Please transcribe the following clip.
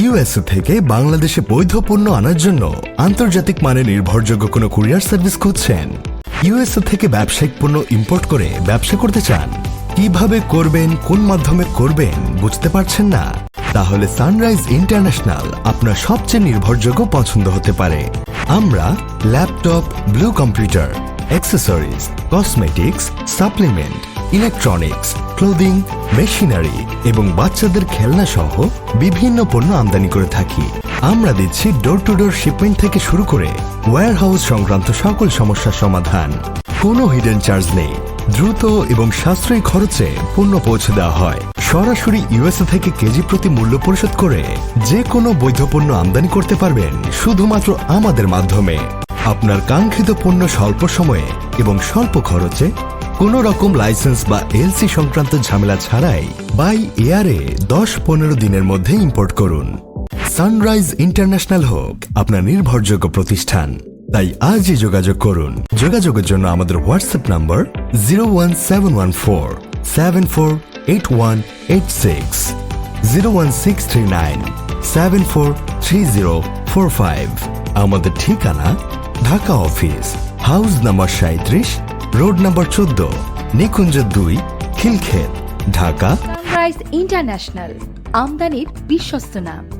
USA থেকে বাংলাদেশে বৈধ পণ্য আনার জন্য আন্তর্জাতিক মানে নির্ভরযোগ্য কোনো কুরিয়ার সার্ভিস খুঁজছেন। ইউএসএ থেকে ব্যবসায়িক পণ্য ইম্পোর্ট করে ব্যবসা করতে চান। কীভাবে করবেন, কোন মাধ্যমে করবেন বুঝতে পারছেন না? তাহলে সানরাইজ ইন্টারন্যাশনাল আপনার সবচেয়ে নির্ভরযোগ্য পছন্দ হতে পারে। আমরা laptop, blue computer accessories cosmetics supplement electronics clothing machinery এবং বাচ্চাদের খেলনা সহ বিভিন্ন পণ্য আমদানি করে থাকি। আমরা দিচ্ছি ডোর টু ডোর শিপমেন্ট থেকে শুরু করে ওয়্যার হাউস সংক্রান্ত সকল সমস্যার সমাধান। কোনো হিডেন চার্জ নেই। দ্রুত এবং সাশ্রয়ী খরচে পণ্য পৌঁছে দেওয়া হয়। সরাসরি ইউএসএ থেকে কেজি প্রতি মূল্য পরিশোধ করে যে কোনো বৈধ পণ্য আমদানি করতে পারবেন শুধুমাত্র আমাদের মাধ্যমে। আপনার কাঙ্ক্ষিত পণ্য স্বল্প সময়ে এবং স্বল্প খরচে কোনো রকম লাইসেন্স বা এলসি সংক্রান্ত ঝামেলা ছাড়াই বাই এয়ারে দশ পনেরো দিনের মধ্যে ইম্পোর্ট করুন। সানরাইজ ইন্টারন্যাশনাল হোক আপনার নির্ভরযোগ্য প্রতিষ্ঠান। তাই আজই যোগাযোগ করুন। যোগাযোগের জন্য আমাদের WhatsApp number zero one seven one four seven four eight one eight six zero one six three nine seven four three zero four five আমাদের ঠিকানা ঢাকা অফিস, হাউস নাম্বার সাঁত্রিশ রোড নাম্বার চোদ্দ, নিকুঞ্জ দুই, খিলক্ষেত, ঢাকা। প্রাইস ইন্টারন্যাশনাল আমদানির বিশ্বস্ত নাম।